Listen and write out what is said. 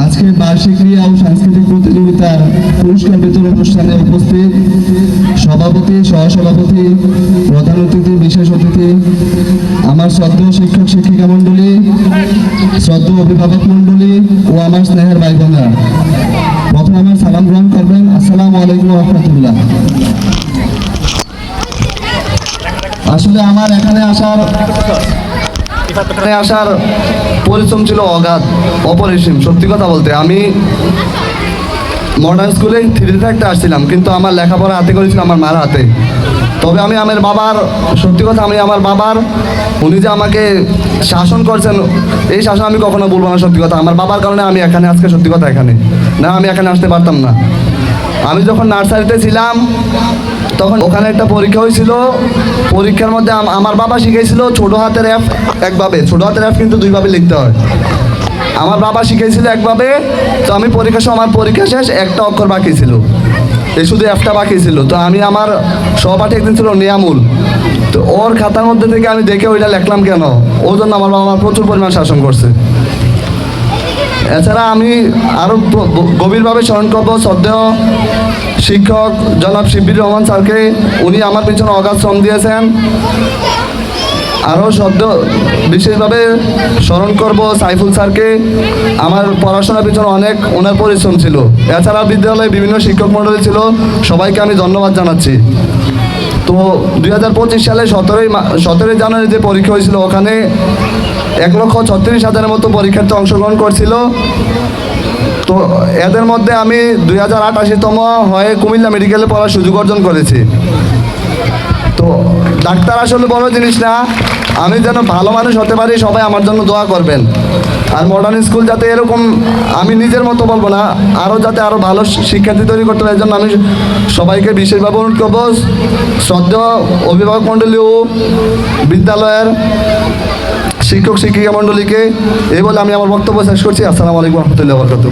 আজকে বার্ষিক ক্রিয়া ও সাংস্কৃতিক প্রতিযোগিতার পুরস্কার বিতরণ অনুষ্ঠানে উপস্থিত সভাপতি, সহসভাপতি, প্রধান অতিথি, বিশেষ অতিথি, আমার শ্রদ্ধেয় শিক্ষক, শিক্ষিকা মণ্ডলী শ্রদ্ধেয় অভিভাবক মণ্ডলী ও আমার স্নেহের ভাই বোনেরা প্রথমে আমার সালাম গ্রহণ করবেন। আসসালামু আলাইকুম রহমতুল্লাহ। আসলে আমার এখানে আসার আসার পরিশ্রম ছিল অগাধ, অপরিসীম। সত্যি কথা বলতে, আমি মডার্ন স্কুলে থ্রিতে থাকতে আসছিলাম, কিন্তু আমার লেখাপড়া হাতে করেছিল আমার মার হাতে। তবে আমি আমার বাবার, সত্যি কথা, আমি আমার বাবার, উনি যে আমাকে শাসন করছেন, এই শাসন আমি কখনো বলব না, সত্যি কথা। আমার বাবার কারণে আমি এখানে, আজকে সত্যি কথা এখানে। না, আমি এখানে আসতে পারতাম না। আমি যখন নার্সারিতে ছিলাম, তখন ওখানে একটা পরীক্ষা হয়েছিল। পরীক্ষার মধ্যে আমার বাবা শিখেছিল ছোট হাতের অ্যাপ একভাবে। ছোট হাতের অ্যাপ কিন্তু দুইভাবে লিখতে হয়। আমার বাবা শিখেছিল একভাবে, তো আমি পরীক্ষা সময় আমার পরীক্ষা শেষ, একটা অক্ষর বাকি ছিল। এই শুধু অ্যাপটা বাকি ছিল। তো আমি আমার সহপাঠী একদিন ছিল, নিয়ামুল। তো ওর খাতার মধ্যে থেকে আমি দেখে ওইটা লেখলাম কেন? ওই জন্য আমার বাবা প্রচুর পরিমাণ শাসন করছে। এছাড়া আমি আরও গভীরভাবে স্মরণ করব শ্রদ্ধেয় শিক্ষক জনাব শিবির রহমান স্যারকে। উনি আমার পিছনে অগাধ শ্রম দিয়েছেন। আরও শব্দ বিশেষভাবে স্মরণ করব সাইফুল স্যারকে। আমার পড়াশোনার পিছনে অনেক ওনার পরিশ্রম ছিল। এছাড়া বিদ্যালয়ে বিভিন্ন শিক্ষক মণ্ডলী ছিল। সবাইকে আমি ধন্যবাদ জানাচ্ছি। তো দুই হাজার পঁচিশ সালে সতেরোই সতেরোই জানুয়ারি যে পরীক্ষা হয়েছিল ওখানে। এক লক্ষ ছত্রিশ হাজারের মতো পরীক্ষার্থী অংশগ্রহণ করছিল। তো এদের মধ্যে আমি দুই হাজার আটাশিতম হয়ে কুমিল্লা মেডিকেলে পড়ার সুযোগ অর্জন করেছি। তো ডাক্তার আসলে বড় জিনিস না, আমি যেন ভালো মানুষ হতে পারি, সবাই আমার জন্য দোয়া করবেন। আর মডার্ন স্কুল যাতে এরকম আমি নিজের মতো বলব না আরও যাতে আরও ভালো শিক্ষার্থী তৈরি করতে পারে জন্য আমি সবাইকে বিশেষভাবে অনুরোধ করব। শ্রদ্ধেয় অভিভাবক মণ্ডলী ও বিদ্যালয়ের শিক্ষক শিক্ষিকা মন্ডলীকে এই বলে আমি আমার বক্তব্য শেষ করছি। আসসালামু আলাইকুম রহমতুল্লাহ বরকাত